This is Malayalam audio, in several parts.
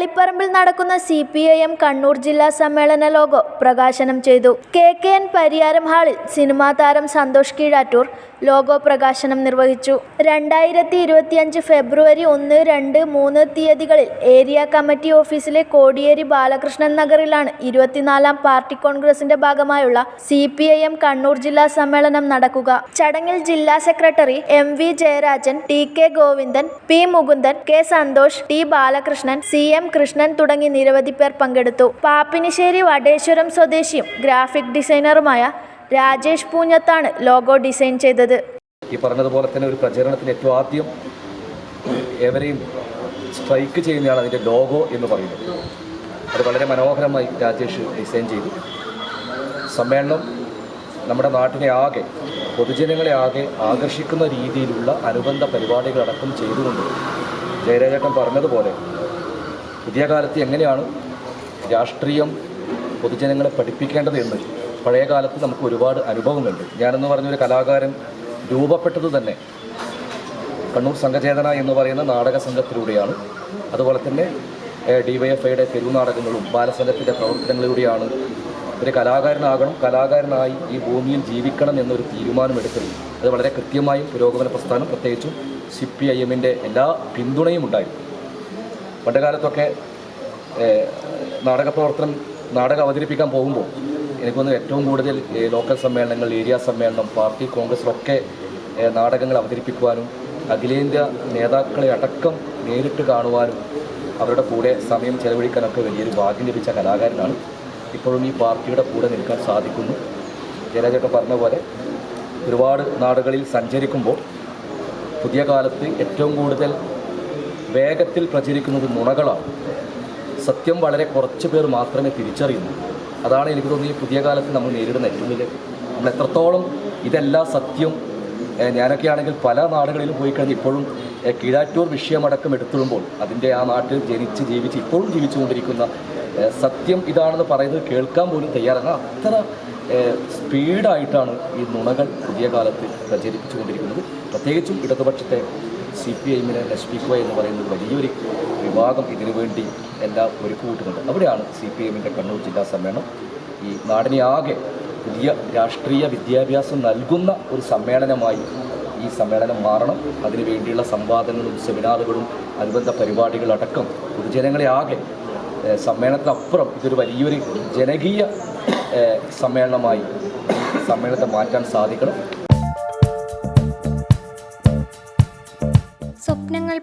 തട്ടാപ്പറമ്പിൽ നടക്കുന്ന C P I M Kannur ജില്ലാ സമ്മേളന ലോഗോ പ്രകാശനം ചെയ്തു. കെ കെ എൻ പരിയാരം ഹാളിൽ സിനിമാ താരം സന്തോഷ് കീഴാറ്റൂർ ലോഗോ പ്രകാശനം നിർവഹിച്ചു. രണ്ടായിരത്തി ഇരുപത്തിയഞ്ച് ഫെബ്രുവരി ഒന്ന് രണ്ട് മൂന്ന് തീയതികളിൽ ഏരിയ കമ്മിറ്റി ഓഫീസിലെ കോടിയേരി ബാലകൃഷ്ണൻ നഗറിലാണ് ഇരുപത്തിനാലാം പാർട്ടി കോൺഗ്രസിന്റെ ഭാഗമായുള്ള സി കണ്ണൂർ ജില്ലാ സമ്മേളനം നടക്കുക. ചടങ്ങിൽ ജില്ലാ secretary M V Jayarajan T K Govindan P Mukundan K Santhosh T Balakrishnan C M Krishnan തുടങ്ങി നിരവധി പേർ പങ്കെടുത്തു. പാപ്പിനിശ്ശേരി വടേശ്വരം സ്വദേശിയും ഗ്രാഫിക് ഡിസൈനറുമായ രാജേഷ് പൂഞ്ഞത്താണ് ലോഗോ ഡിസൈൻ ചെയ്തത്. ഈ പറഞ്ഞതുപോലെ തന്നെ ഒരു പ്രചരണത്തിന് ഏറ്റവും ആദ്യം എവരെയും സ്ട്രൈക്ക് ചെയ്യുന്നതാണ് അതിന്റെ ലോഗോ എന്ന് പറയുന്നത്. അത് വളരെ മനോഹരമായി രാജേഷ് ഡിസൈൻ ചെയ്തു. സമ്മേളനം നമ്മുടെ നാട്ടിനെ ആകെ പൊതുജനങ്ങളെ ആകെ ആകർഷിക്കുന്ന രീതിയിലുള്ള അനുബന്ധ പരിപാടികളടക്കം ചെയ്തുകൊണ്ട് ജയരാജേട്ടൻ പറഞ്ഞതുപോലെ പുതിയ കാലത്ത് എങ്ങനെയാണ് രാഷ്ട്രീയം പൊതുജനങ്ങളെ പഠിപ്പിക്കേണ്ടത് എന്ന് പഴയ കാലത്ത് നമുക്ക് ഒരുപാട് അനുഭവങ്ങളുണ്ട്. ഞാനെന്ന് പറഞ്ഞൊരു കലാകാരൻ രൂപപ്പെട്ടത് തന്നെ കണ്ണൂർ സംഘചേതന എന്ന് പറയുന്ന നാടക സംഘത്തിലൂടെയാണ്. അതുപോലെ തന്നെ ഡി വൈ എഫ് ഐയുടെ തെരുവ് നാടകങ്ങളും ബാലസംഘത്തിന്റെ പ്രവർത്തനങ്ങളിലൂടെയാണ് ഒരു കലാകാരനാകണം കലാകാരനായി ഈ ഭൂമിയിൽ ജീവിക്കണം എന്നൊരു തീരുമാനമെടുത്തത്. അത് വളരെ കൃത്യമായും പുരോഗമന പ്രസ്ഥാനം പ്രത്യേകിച്ചും സി പി ഐ എമ്മിന്റെ എല്ലാ പിന്തുണയും ഉണ്ടായിരുന്നു പണ്ടുകാലത്തൊക്കെ നാടക പ്രവർത്തനം നാടകം അവതരിപ്പിക്കാൻ പോകുമ്പോൾ എനിക്കൊന്ന് ഏറ്റവും കൂടുതൽ ലോക്കൽ സമ്മേളനങ്ങൾ ഏരിയ സമ്മേളനം പാർട്ടി കോൺഗ്രസിലൊക്കെ നാടകങ്ങൾ അവതരിപ്പിക്കുവാനും അഖിലേന്ത്യാ നേതാക്കളെ അടക്കം നേരിട്ട് കാണുവാനും അവരുടെ കൂടെ സമയം ചെലവഴിക്കാനൊക്കെ വലിയൊരു ഭാഗ്യം ലഭിച്ച കലാകാരനാണ്. ഇപ്പോഴും ഈ പാർട്ടിയുടെ കൂടെ നിൽക്കാൻ സാധിക്കുന്നു. ജയരാജൊക്കെ പറഞ്ഞ പോലെ ഒരുപാട് നാടുകളിൽ സഞ്ചരിക്കുമ്പോൾ പുതിയ കാലത്ത് ഏറ്റവും കൂടുതൽ വേഗത്തിൽ പ്രചരിക്കുന്നത് നുണകളാണ്. സത്യം വളരെ കുറച്ച് പേർ മാത്രമേ തിരിച്ചറിയുന്നു അതാണ് എനിക്ക് തോന്നുന്നത് ഈ പുതിയ കാലത്ത് നമ്മൾ നേരിടുന്ന ഏറ്റവും വലിയ നമ്മൾ എത്രത്തോളം ഇതെല്ലാം സത്യം ഞാനൊക്കെ ആണെങ്കിൽ പല നാടുകളിലും പോയി കഴിഞ്ഞ് ഇപ്പോഴും കീഴാറ്റൂർ വിഷയമടക്കം എടുത്തിടുമ്പോൾ അതിന്റെ ആ നാട്ടിൽ ജനിച്ച് ജീവിച്ച് ഇപ്പോഴും ജീവിച്ചുകൊണ്ടിരിക്കുന്ന സത്യം ഇതാണെന്ന് പറയുന്നത് കേൾക്കാൻ പോലും തയ്യാറാണ് അത്ര സ്പീഡായിട്ടാണ് ഈ നുണകൾ പുതിയ കാലത്ത് പ്രചരിപ്പിച്ചുകൊണ്ടിരിക്കുന്നത്. പ്രത്യേകിച്ചും ഇടതുപക്ഷത്തെ സി പി ഐഎമ്മിനെ നശിപ്പിക്കുക എന്ന് പറയുന്നത് വലിയൊരു വിഭാഗം ഇതിനു വേണ്ടി എല്ലാം ഒരുക്കുകൂട്ടുന്നുണ്ട് അവിടെയാണ് സി പി എമ്മിന്റെ കണ്ണൂർ ജില്ലാ സമ്മേളനം. ഈ നാടിനെ ആകെ പുതിയ രാഷ്ട്രീയ വിദ്യാഭ്യാസം നൽകുന്ന ഒരു സമ്മേളനമായി ഈ സമ്മേളനം മാറണം. അതിനുവേണ്ടിയുള്ള സംവാദങ്ങളും സെമിനാറുകളും അനുബന്ധ പരിപാടികളടക്കം പൊതുജനങ്ങളെ ആകെ സമ്മേളനത്തിനപ്പുറം ഇതൊരു വലിയൊരു ജനകീയ സമ്മേളനമായി സമ്മേളനത്തെ മാറ്റാൻ സാധിക്കണം.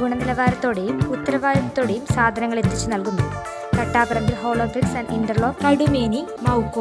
ഗുണനിലവാരത്തോടെയും ഉത്തരവാദിത്തത്തോടെയും സാധനങ്ങൾ എത്തിച്ചു നൽകുന്നു. Thattaparambil hollow bricks and interlock Kadumeni Moukkode